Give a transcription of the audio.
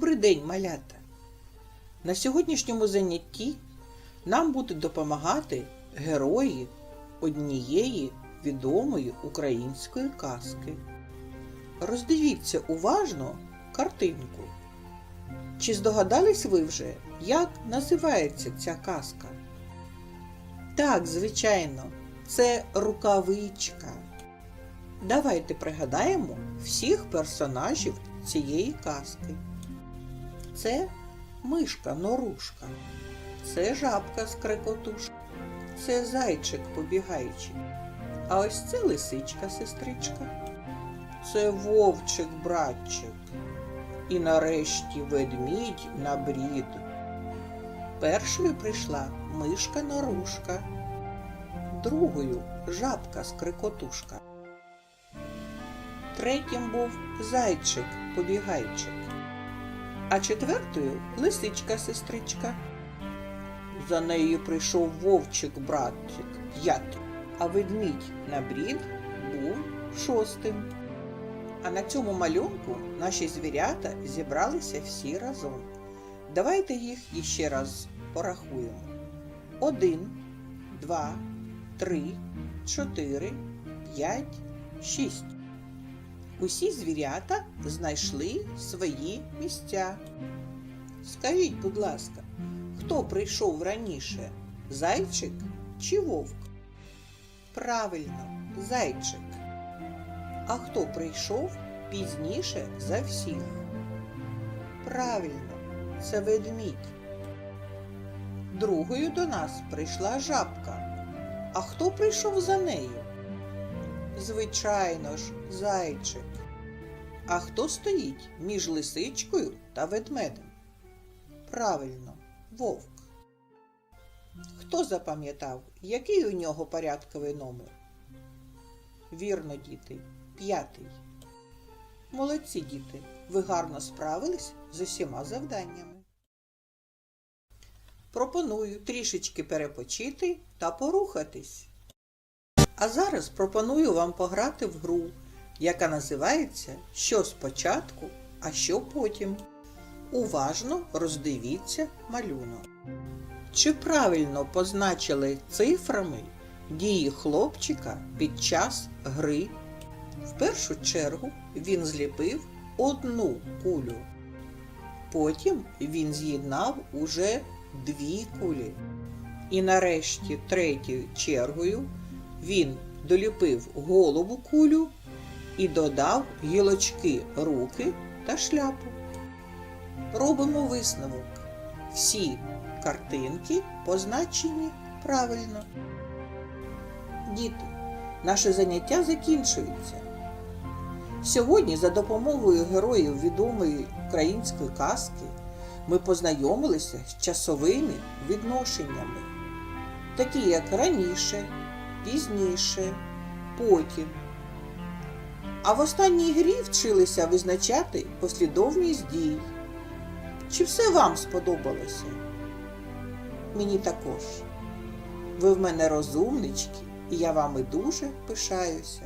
день, малята! На сьогоднішньому занятті нам будуть допомагати герої однієї відомої української казки. Роздивіться уважно картинку. Чи здогадались ви вже, як називається ця казка? Так, звичайно, це рукавичка. Давайте пригадаємо всіх персонажів цієї казки. Це мишка норушка, це жабка скрекотушка, це зайчик побігаючий. А ось це лисичка сестричка, це вовчик братчик. І нарешті ведмідь на брід. Першою прийшла мишка норушка, другою жабка скрикотушка. Третім був зайчик побігайчик, а четвертою лисичка сестричка. За нею прийшов вовчик братчик п'ятий, а ведмідь на брід був шостим. А на цьому малюнку наші звірята зібралися всі разом. Давайте їх іще раз порахуємо. Один, два, три, чотири, п'ять, шість. Усі звірята знайшли свої місця. Скажіть, будь ласка, хто прийшов раніше? Зайчик чи вовк? Правильно, зайчик. А хто прийшов пізніше за всіх? Правильно, це ведмідь. Другою до нас прийшла жабка. А хто прийшов за нею? Звичайно ж, зайчик. А хто стоїть між лисичкою та ведмедем? Правильно, вовк. Хто запам'ятав, який у нього порядковий номер? Вірно, діти, п'ятий. Молодці діти, ви гарно справились з усіма завданнями. Пропоную трішечки перепочити та порухатись. А зараз пропоную вам пограти в гру, яка називається Що спочатку, а що потім. Уважно роздивіться малюнок. Чи правильно позначили цифрами дії хлопчика під час гри? В першу чергу він зліпив одну кулю. Потім він з'єднав уже дві кулі. І нарешті третьою чергою він доліпив голову кулю і додав гілочки руки та шляпу. Робимо висновок. Всі картинки позначені правильно. Діти, наше заняття закінчується. Сьогодні за допомогою героїв відомої української казки ми познайомилися з часовими відношеннями, такі як раніше, пізніше, потім. А в останній грі вчилися визначати послідовність дій. Чи все вам сподобалося? Мені також. Ви в мене розумнички, і я вами дуже пишаюся.